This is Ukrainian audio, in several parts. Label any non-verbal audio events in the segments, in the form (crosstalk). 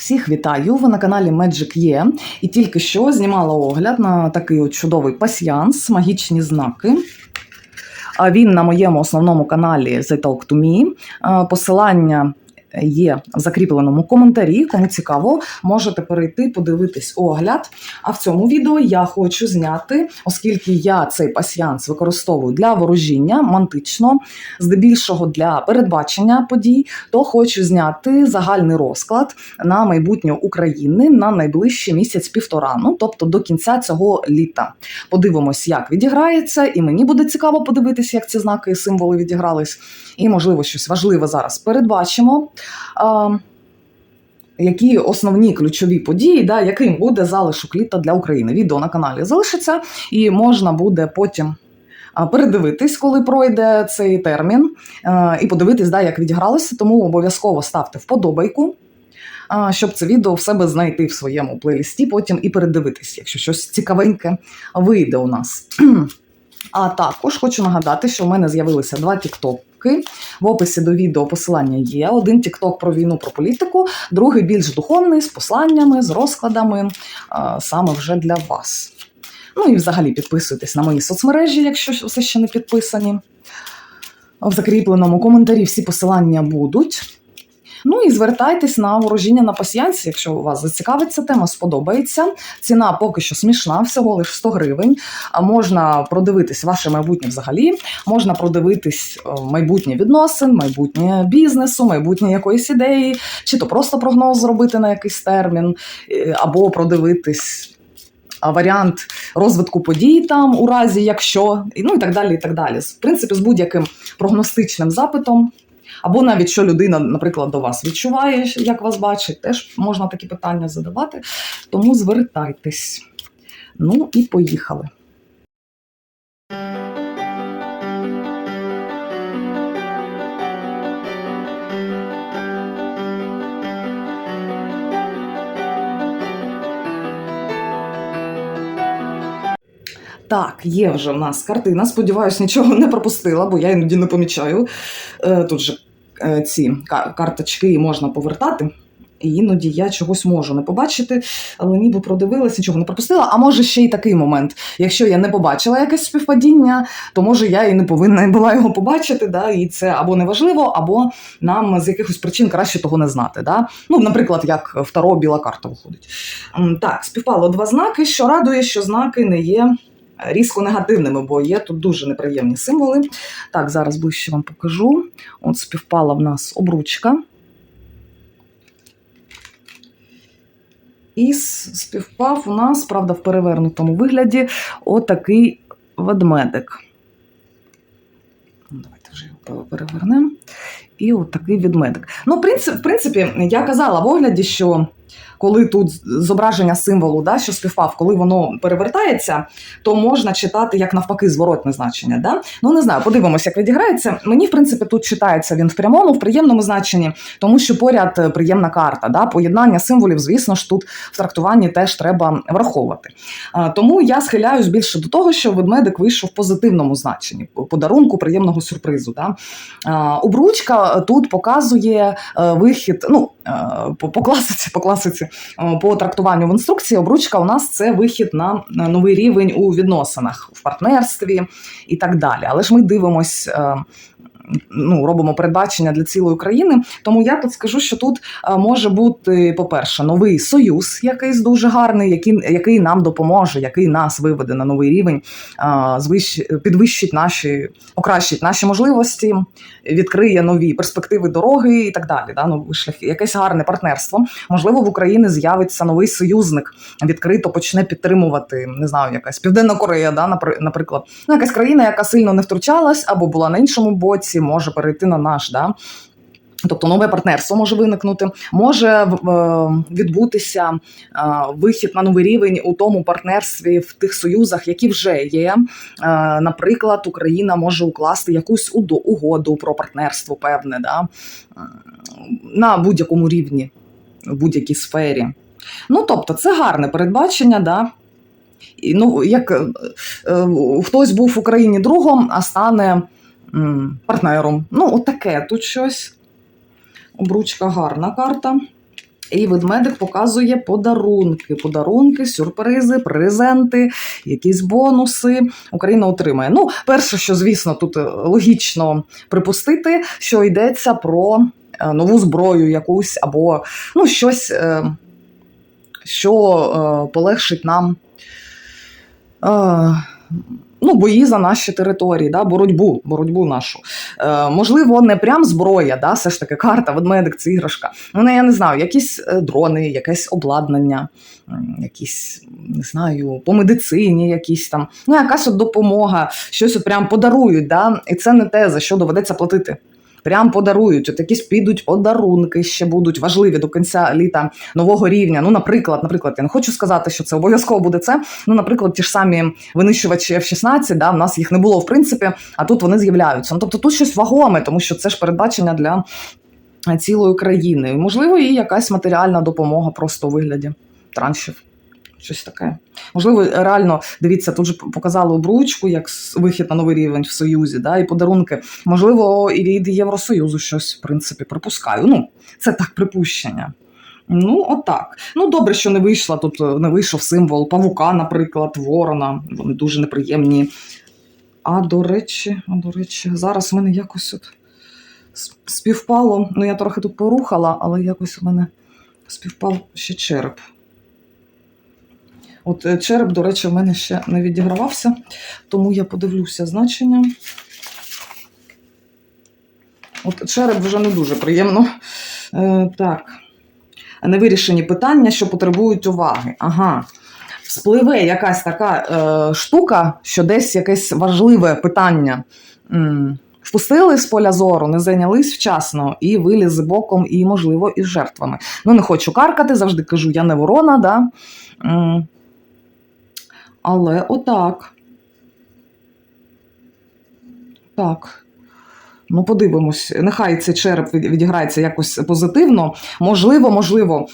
Всіх вітаю! Ви на каналі Magic Є. І тільки що знімала огляд на такий от чудовий пасьянс, магічні знаки. Він на моєму основному каналі The Talk to Me. Посилання є в закріпленому коментарі. Кому цікаво, можете перейти, подивитись огляд. А в цьому відео я хочу зняти, оскільки я цей пасьянс використовую для ворожіння мантично, здебільшого для передбачення подій, то хочу зняти загальний розклад на майбутнє України на найближчий місяць-півтора, ну тобто до кінця цього літа. Подивимось, як відіграється, і мені буде цікаво подивитися, як ці знаки і символи відігрались. І, можливо, щось важливе зараз передбачимо. А, які основні ключові події, да, яким буде залишок літа для України. Відео на каналі залишиться, і можна буде потім передивитись, коли пройде цей термін, і подивитись, да, як відігралося. Тому обов'язково ставте вподобайку. Щоб це відео в себе знайти в своєму плейлісті, потім і передивитись, якщо щось цікавеньке вийде у нас. (clears throat) А також хочу нагадати, що в мене з'явилися два тіктоки. В описі до відео посилання є. Один тікток про війну, про політику, другий більш духовний, з посланнями, з розкладами, а, саме вже для вас. Ну і взагалі підписуйтесь на мої соцмережі, якщо все ще не підписані. В закріпленому коментарі всі посилання будуть. Ну і звертайтесь на ворожіння на пасіянці, якщо у вас зацікавить ця тема, сподобається. Ціна поки що смішна, всього лише 100 гривень. Можна продивитись ваше майбутнє взагалі, можна продивитись майбутнє відносин, майбутнє бізнесу, майбутнє якоїсь ідеї, чи то просто прогноз зробити на якийсь термін, е, або продивитись. Варіант розвитку подій там у разі, якщо, ну і так далі. і так далі. В принципі, з будь-яким прогностичним запитом або навіть що людина, наприклад, до вас відчуває, як вас бачить, теж можна такі питання задавати. Тому звертайтесь. Ну і поїхали. Так, є вже в нас картина. Сподіваюсь, нічого не пропустила, бо я іноді не помічаю. Е, Тут же ці карточки можна повертати. І іноді я чогось можу не побачити, але ніби продивилась, нічого не пропустила. А може ще й такий момент. Якщо я не побачила якесь співпадіння, то може я і не повинна була його побачити. Да? І це або неважливо, або нам з якихось причин краще того не знати. Да? Ну, наприклад, як в Таро біла карта виходить. Так, співпало два знаки, що радує, що знаки не є різко негативними, бо є тут дуже неприємні символи. Так, зараз ближче вам покажу. От співпала в нас обручка. І співпав у нас, правда, в перевернутому вигляді, отакий ведмедик. Давайте вже його перевернемо. І отакий ведмедик. Ну, в принципі, я казала в огляді, що коли тут зображення символу, да, що співпав, коли воно перевертається, то можна читати як навпаки зворотне значення. Да? Ну не знаю, подивимося, як відіграється. Мені, в принципі, тут читається він в прямому, в приємному значенні, тому що поряд е, приємна карта. Да? Поєднання символів, звісно ж, тут в трактуванні теж треба враховувати. А, Тому я схиляюсь більше до того, що ведмедик вийшов в позитивному значенні, подарунку приємного сюрпризу. Да? А, Обручка тут показує е, вихід. Ну, е, по, класиці, по класиці, е, по трактуванню в інструкції, обручка у нас це вихід на новий рівень у відносинах, в партнерстві і так далі. Але ж ми дивимось. Ну, робимо передбачення для цілої країни. Тому я тут скажу, що тут е, може бути, по-перше, новий союз, якийсь дуже гарний, який, який нам допоможе, який нас виведе на новий рівень, підвищить наші, покращить наші можливості, відкриє нові перспективи дороги і так далі. Да? Нові шляхи, якесь гарне партнерство. Можливо, в Україні з'явиться новий союзник, відкрито почне підтримувати, не знаю, якась Південна Корея, да, напри- наприклад. Ну, якась країна, яка сильно не втручалась або була на іншому боці, може перейти на наш. Да? Тобто нове партнерство може виникнути, може е, відбутися е, вихід на новий рівень у тому партнерстві в тих союзах, які вже є. Е, Наприклад, Україна може укласти якусь угоду про партнерство, певне, да? на будь-якому рівні, в будь-якій сфері. Ну, тобто, це гарне передбачення, да? І, ну, як хтось був в Україні другом, а стане партнером. Ну, от таке тут щось. Обручка гарна карта. І ведмедик показує подарунки, подарунки, сюрпризи, презенти, якісь бонуси. Україна отримає. Ну, перше, що звісно, тут е, логічно припустити, що йдеться про е, нову зброю якусь або ну, щось, е, що полегшить нам. Ну, бої за наші території, да, боротьбу, боротьбу нашу. Е, можливо, не прям зброя, да, все ж таки карта, ведмедик, це іграшка. Ну, я не знаю, якісь е, дрони, якесь обладнання, якісь, не знаю, по медицині, якісь там, ну, якась от допомога, щось от прям подарують, да, і це не те, за що доведеться платити. Прям подарують, от якісь підуть подарунки, ще будуть важливі до кінця літа нового рівня. Ну, наприклад, наприклад, я не хочу сказати, що це обов'язково буде це. Ну, наприклад, ті ж самі винищувачі F-16, да, в нас їх не було в принципі, а тут вони з'являються. Ну, тобто тут щось вагоме, тому що це ж передбачення для е, цілої країни. Можливо, і якась матеріальна допомога просто у вигляді траншів. Щось таке. Можливо, реально дивіться, тут же показали обручку як вихід на новий рівень в Союзі, да, і подарунки. Можливо, і від Євросоюзу щось, в принципі, припускаю. Ну, це так припущення. Ну, отак. Ну, добре, що не вийшла тут, е, не вийшов символ павука, наприклад, ворона. Вони дуже неприємні. А до речі, а до речі, зараз в мене якось от співпало. Ну, я трохи тут порухала, але якось у мене співпав ще череп. От е, череп, до речі, в мене ще не відігравався, тому я подивлюся значення. От череп вже не дуже приємно. Е, так. Невирішені питання, що потребують уваги. Ага. Спливе якась така е, штука, що десь якесь важливе питання. м, Впустили з поля зору, не зайнялись вчасно і виліз боком, і, можливо, із жертвами. Ну, не хочу каркати, завжди кажу, я не ворона, да? М, але отак. Так. Ну, подивимось. Нехай цей череп відіграється якось позитивно. Можливо, можливо.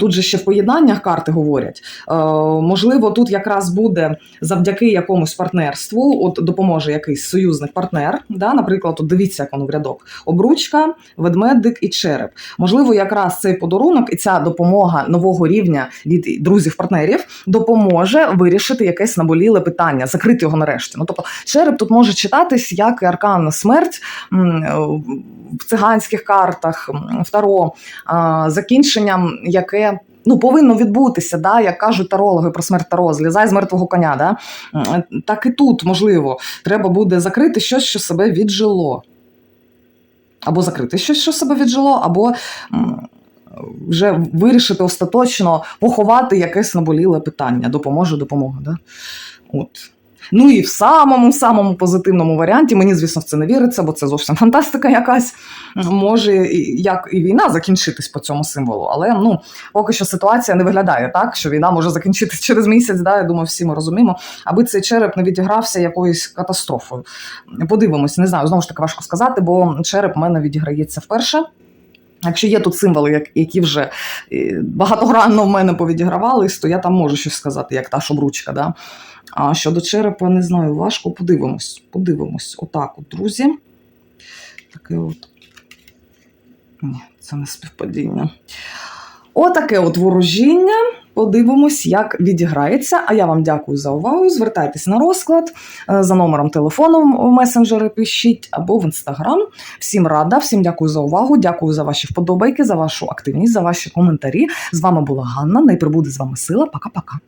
Тут же ще в поєднаннях карти говорять. Е, можливо, тут якраз буде завдяки якомусь партнерству, от допоможе якийсь союзник партнер. Да? Наприклад, от дивіться, як воно в рядок: обручка, ведмедик і череп. Можливо, якраз цей подарунок і ця допомога нового рівня від друзів-партнерів допоможе вирішити якесь наболіле питання, закрити його нарешті. Ну тобто, череп тут може читатись як аркан смерть е, в циганських картах, в таро, а, закінченням, яке. Ну, повинно відбутися, да, як кажуть тарологи про смерть таро, злізай з мертвого коня. Да? Так і тут, можливо, треба буде закрити щось, що себе віджило. Або закрити щось, що себе віджило, або вже вирішити остаточно поховати якесь наболіле питання. Допоможе допомога. Да? От. Ну і в самому самому позитивному варіанті, мені, звісно, в це не віриться, бо це зовсім фантастика якась. Може, як і війна закінчитись по цьому символу. Але ну, поки що ситуація не виглядає так, що війна може закінчитись через місяць. Да? Я думаю, всі ми розуміємо, аби цей череп не відігрався якоюсь катастрофою. Подивимось, не знаю, знову ж таки важко сказати, бо череп в мене відіграється вперше. Якщо є тут символи, які вже е, багатогранно в мене повідігравались, то я там можу щось сказати, як та шобручка. Да? А щодо черепа, не знаю, важко. Подивимось. Подивимось. Отак, от, друзі. Таке от. Ні, це не співпадіння. Отаке от ворожіння. Подивимось, як відіграється. А я вам дякую за увагу. Звертайтесь на розклад е, за номером телефону в месенджери пишіть або в інстаграм. Всім рада, всім дякую за увагу. Дякую за ваші вподобайки, за вашу активність, за ваші коментарі. З вами була Ганна. Найприбуде з вами сила. Пока-пока.